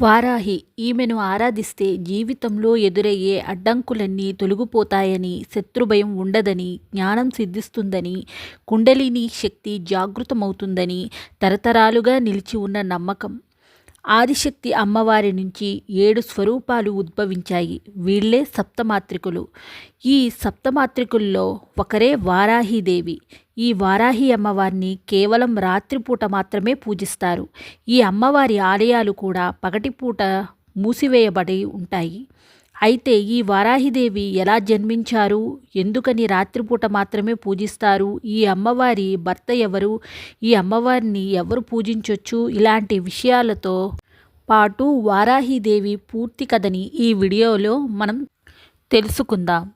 వారాహి ఈమెను ఆరాధిస్తే జీవితంలో ఎదురయ్యే అడ్డంకులన్నీ తొలగిపోతాయని శత్రుభయం ఉండదని జ్ఞానం సిద్ధిస్తుందని కుండలిని శక్తి జాగృతమవుతుందని తరతరాలుగా నిలిచి ఉన్న నమ్మకం. ఆదిశక్తి అమ్మవారి నుంచి ఏడు స్వరూపాలు ఉద్భవించాయి. వీళ్ళే సప్తమాత్రికులు. ఈ సప్తమాత్రికుల్లో ఒకరే వారాహిదేవి ఈ వారాహి అమ్మవారిని కేవలం రాత్రిపూట మాత్రమే పూజిస్తారు. ఈ అమ్మవారి ఆలయాలు కూడా పగటిపూట మూసివేయబడి ఉంటాయి. అయితే ఈ వారాహిదేవి ఎలా జన్మించారు? ఎందుకని రాత్రిపూట మాత్రమే పూజిస్తారు? ఈ అమ్మవారి భర్త ఎవరు? ఈ అమ్మవారిని ఎవరు పూజించవచ్చు ఇలాంటి విషయాలతో పాటు వారాహిదేవి పూర్తి కథని ఈ వీడియోలో మనం తెలుసుకుందాం.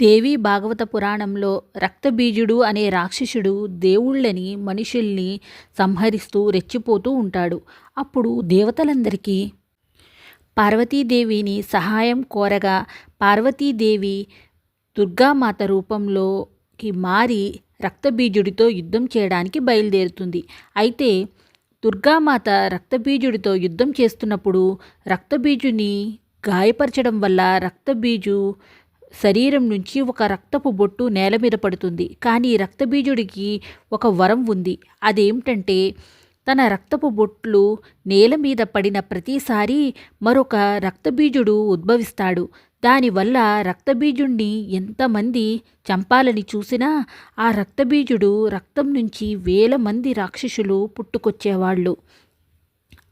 దేవి భాగవత పురాణంలో రక్తబీజుడు అనే రాక్షసుడు దేవుళ్ళని మనుషుల్ని సంహరిస్తూ రెచ్చిపోతూ ఉంటాడు. అప్పుడు దేవతలందరికీ పార్వతీదేవిని సహాయం కోరగా పార్వతీదేవి దుర్గామాత రూపంలోకి మారి రక్తబీజుడితో యుద్ధం చేయడానికి బయలుదేరుతుంది. అయితే దుర్గామాత రక్తబీజుడితో యుద్ధం చేస్తున్నప్పుడు రక్తబీజుని గాయపరచడం వల్ల రక్తబీజు శరీరం నుంచి ఒక రక్తపు బొట్టు నేల మీద పడుతుంది. కానీ రక్తబీజుడికి ఒక వరం ఉంది. అదేమిటంటే తన రక్తపు బొట్లు నేల మీద పడిన ప్రతిసారి మరొక రక్తబీజుడు ఉద్భవిస్తాడు. దానివల్ల రక్తబీజుణ్ణి ఎంతమంది చంపాలని చూసినా ఆ రక్తబీజుడు రక్తం నుంచి వేల మంది రాక్షసులు పుట్టుకొచ్చేవాళ్ళు.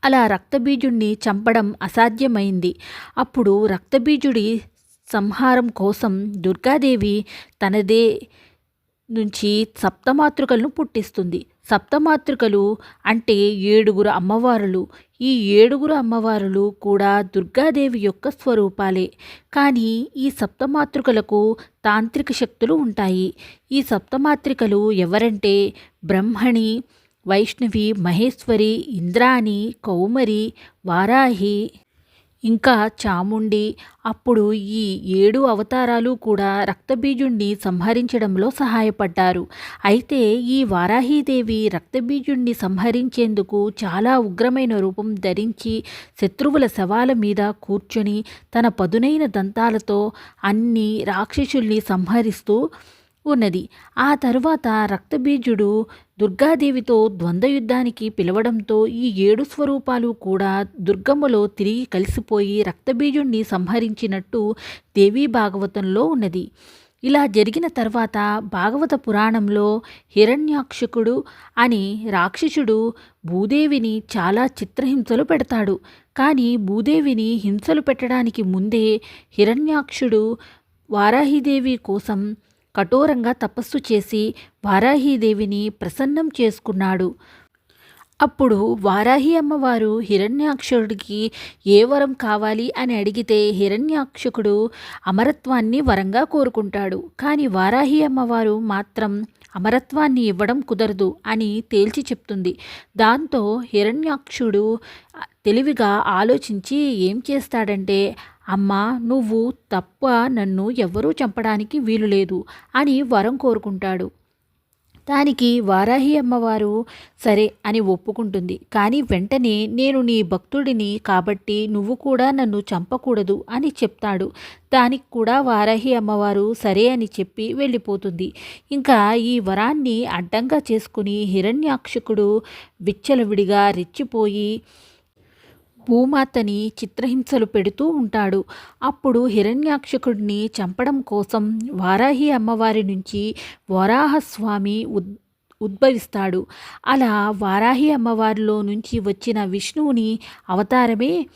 అలా రక్తబీజుణ్ణి చంపడం అసాధ్యమైంది. అప్పుడు రక్తబీజుడి సంహారం కోసం దుర్గాదేవి తనదే నుంచి సప్తమాతృకలను పుట్టిస్తుంది. సప్తమాతృకలు అంటే ఏడుగురు అమ్మవారులు. ఈ ఏడుగురు అమ్మవారులు కూడా దుర్గాదేవి యొక్క స్వరూపాలే. కానీ ఈ సప్తమాతృకలకు తాంత్రిక శక్తులు ఉంటాయి. ఈ సప్తమాతృకలు ఎవరంటే బ్రహ్మణి వైష్ణవి మహేశ్వరి ఇంద్రాణి కౌమరి వారాహి ఇంకా చాముండి అప్పుడు ఈ ఏడు అవతారాలు కూడా రక్తబీజుణ్ణి సంహరించడంలో సహాయపడ్డారు. అయితే ఈ వారాహీదేవి రక్తబీజుణ్ణి సంహరించేందుకు చాలా ఉగ్రమైన రూపం ధరించి శత్రువుల శవాల మీద కూర్చొని తన పదునైన దంతాలతో అన్ని రాక్షసుల్ని సంహరిస్తూ ఉన్నది. ఆ తరువాత రక్తబీజుడు దుర్గాదేవితో ద్వంద్వయుద్ధానికి పిలవడంతో ఈ ఏడు స్వరూపాలు కూడా దుర్గమ్మలో తిరిగి కలిసిపోయి రక్తబీజుణ్ణి సంహరించినట్టు దేవీ భాగవతంలో ఉన్నది. ఇలా జరిగిన తర్వాత భాగవత పురాణంలో హిరణ్యాక్షకుడు అని రాక్షసుడు భూదేవిని చాలా చిత్రహింసలు పెడతాడు. కానీ భూదేవిని హింసలు పెట్టడానికి ముందే హిరణ్యాక్షుడు వారాహిదేవి కోసం కఠోరంగా తపస్సు చేసి వారాహీదేవిని ప్రసన్నం చేసుకున్నాడు. అప్పుడు వారాహి అమ్మవారు హిరణ్యాక్షుడికి ఏ వరం కావాలి అని అడిగితే హిరణ్యాక్షకుడు అమరత్వాన్ని వరంగా కోరుకుంటాడు. కానీ వారాహి అమ్మవారు మాత్రం అమరత్వాన్ని ఇవ్వడం కుదరదు అని తేల్చి చెప్తుంది. దాంతో హిరణ్యాక్షుడు తెలివిగా ఆలోచించి ఏం చేస్తాడంటే అమ్మా నువ్వు తప్ప నన్ను ఎవ్వరూ చంపడానికి వీలు లేదు అని వరం కోరుకుంటాడు. దానికి వారాహి అమ్మవారు సరే అని ఒప్పుకుంటుంది. కానీ వెంటనే నేను నీ భక్తుడిని కాబట్టి నువ్వు కూడా నన్ను చంపకూడదు అని చెప్తాడు. దానికి కూడా వారాహి అమ్మవారు సరే అని చెప్పి వెళ్ళిపోతుంది. ఇంకా ఈ వరాన్ని అడ్డంగా చేసుకుని హిరణ్యాక్షకుడు విచ్చలవిడిగా రెచ్చిపోయి భూమాతని చిత్రహింసలు పెడుతూ ఉంటాడు. అప్పుడు హిరణ్యాక్షకుడిని చంపడం కోసం వారాహి అమ్మవారి నుంచి వరాహస్వామి ఉద్ ఉద్భవిస్తాడు. అలా వారాహి అమ్మవారిలో నుంచి వచ్చిన విష్ణువుని అవతారమే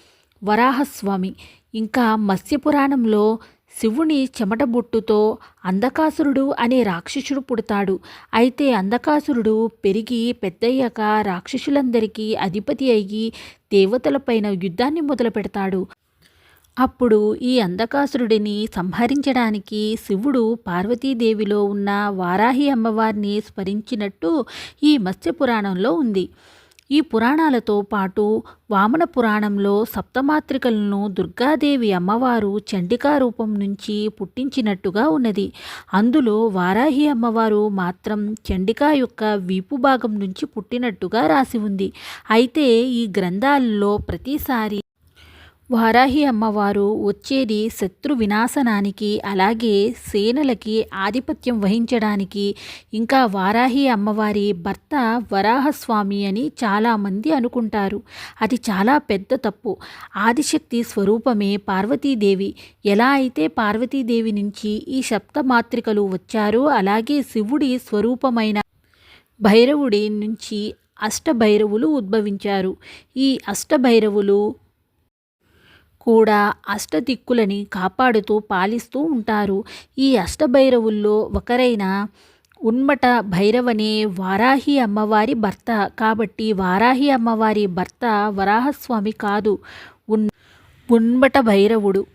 వరాహస్వామి. ఇంకా మత్స్యపురాణంలో శివుని చెమటబొట్టుతో అంధకాసురుడు అనే రాక్షసుడు పుడతాడు. అయితే అంధకాసురుడు పెరిగి పెద్దయ్యాక రాక్షసులందరికీ అధిపతి అయ్యి దేవతలపైన యుద్ధాన్ని మొదలు పెడతాడు. అప్పుడు ఈ అంధకాసురుడిని సంహరించడానికి శివుడు పార్వతీదేవిలో ఉన్న వారాహి అమ్మవారిని స్మరించినట్టు ఈ మత్స్య పురాణంలో ఉంది. ఈ పురాణాలతో పాటు వామన పురాణంలో సప్తమాత్రికలను దుర్గాదేవి అమ్మవారు చండికా రూపం నుంచి పుట్టించినట్టుగా ఉన్నది. అందులో వారాహి అమ్మవారు మాత్రం చండికా యొక్క వీపు భాగం నుంచి పుట్టినట్టుగా రాసి ఉంది. అయితే ఈ గ్రంథాల్లో ప్రతిసారి వారాహి అమ్మవారు వచ్చేది శత్రు వినాశనానికి అలాగే సేనలకి ఆధిపత్యం వహించడానికి. ఇంకా వారాహి అమ్మవారి భర్త వరాహస్వామి అని చాలామంది అనుకుంటారు. అది చాలా పెద్ద తప్పు. ఆదిశక్తి స్వరూపమే పార్వతీదేవి. ఎలా అయితే పార్వతీదేవి నుంచి ఈ సప్తమాత్రికలు వచ్చారో అలాగే శివుడి స్వరూపమైన భైరవుడి నుంచి అష్టభైరవులు ఉద్భవించారు. ఈ అష్టభైరవులు కూడా అష్టదిక్కులని కాపాడుతూ పాలిస్తూ ఉంటారు. ఈ అష్టభైరవుల్లో ఒకరైన ఉన్మట భైరవనే వారాహి అమ్మవారి భర్త. కాబట్టి వారాహి అమ్మవారి భర్త వరాహస్వామి కాదు. ఉన్ ఉన్మట భైరవుడు.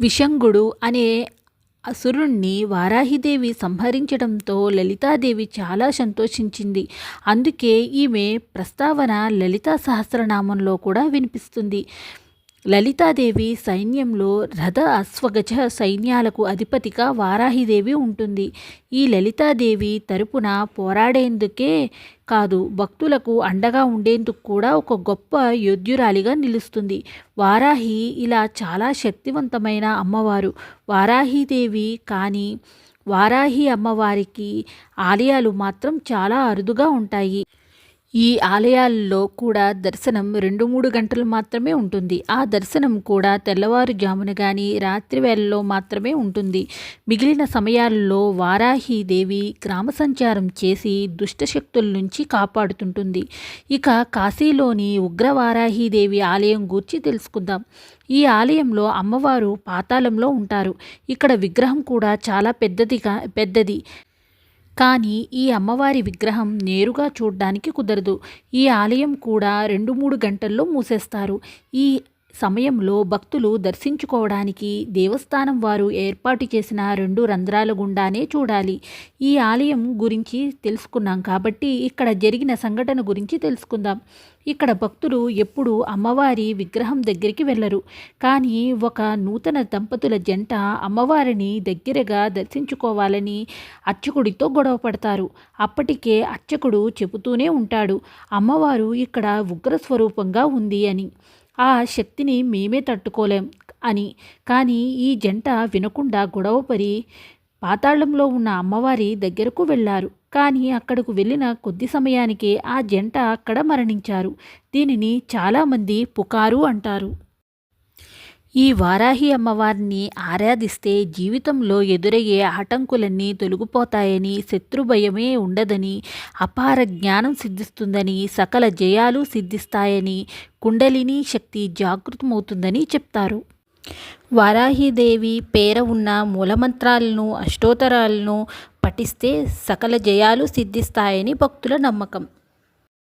విషంగుడు అనే అసురుణ్ణి వారాహిదేవి సంహరించడంతో లలితాదేవి చాలా సంతోషించింది. అందుకే ఈమె ప్రస్తావన లలితా సహస్రనామంలో కూడా వినిపిస్తుంది. లలితాదేవి సైన్యంలో రథ అశ్వగజ సైన్యాలకు అధిపతిగా వారాహిదేవి ఉంటుంది. ఈ లలితాదేవి తరపున పోరాడేందుకే కాదు భక్తులకు అండగా ఉండేందుకు కూడా ఒక గొప్ప యోధ్యురాలిగా నిలుస్తుంది. వారాహి ఇలా చాలా శక్తివంతమైన అమ్మవారు. వారాహిదేవి కానీ వారాహి అమ్మవారికి ఆలయాలు మాత్రం చాలా అరుదుగా ఉంటాయి. ఈ ఆలయాల్లో కూడా దర్శనం రెండు మూడు గంటలు మాత్రమే ఉంటుంది. ఆ దర్శనం కూడా తెల్లవారుజామున కానీ రాత్రి వేళల్లో మాత్రమే ఉంటుంది. మిగిలిన సమయాల్లో వారాహీదేవి గ్రామ సంచారం చేసి దుష్టశక్తుల నుంచి కాపాడుతుంటుంది. ఇక కాశీలోని ఉగ్రవారాహీదేవి ఆలయం గూర్చి తెలుసుకుందాం. ఈ ఆలయంలో అమ్మవారు పాతాళంలో ఉంటారు. ఇక్కడ విగ్రహం కూడా చాలా పెద్దదిగా పెద్దది. కానీ ఈ అమ్మవారి విగ్రహం నేరుగా చూడ్డానికి కుదరదు. ఈ ఆలయం కూడా రెండు మూడు గంటల్లో మూసేస్తారు. ఈ సమయంలో భక్తులు దర్శించుకోవడానికి దేవస్థానం వారు ఏర్పాటు చేసిన రెండు రంధ్రాల గుండానే చూడాలి. ఈ ఆలయం గురించి తెలుసుకున్నాం కాబట్టి ఇక్కడ జరిగిన సంఘటన గురించి తెలుసుకుందాం. ఇక్కడ భక్తులు ఎప్పుడూ అమ్మవారి విగ్రహం దగ్గరికి వెళ్ళరు. కానీ ఒక నూతన దంపతుల జంట అమ్మవారిని దగ్గరగా దర్శించుకోవాలని అర్చకుడితో గొడవ పడతారు. అప్పటికే అర్చకుడు చెబుతూనే ఉంటాడు అమ్మవారు ఇక్కడ ఉగ్రస్వరూపంగా ఉంది అని. ఆ శక్తిని మేమే తట్టుకోలేం అని. కానీ ఈ జంట వినకుండా గొడవపడి పాతాళంలో ఉన్న అమ్మవారి దగ్గరకు వెళ్ళారు. కానీ అక్కడకు వెళ్ళిన కొద్ది సమయానికే ఆ జంట అక్కడ మరణించారు. దీనిని చాలామంది పుకారు అంటారు. ఈ వారాహి అమ్మవారిని ఆరాధిస్తే జీవితంలో ఎదురయ్యే ఆటంకులన్నీ తొలగిపోతాయని శత్రుభయమే ఉండదని అపార జ్ఞానం సిద్ధిస్తుందని సకల జయాలు సిద్ధిస్తాయని కుండలిని శక్తి జాగృతమవుతుందని చెప్తారు. వారాహిదేవి పేర ఉన్న మూలమంత్రాలను అష్టోత్తరాలను పఠిస్తే సకల జయాలు సిద్ధిస్తాయని భక్తుల నమ్మకం.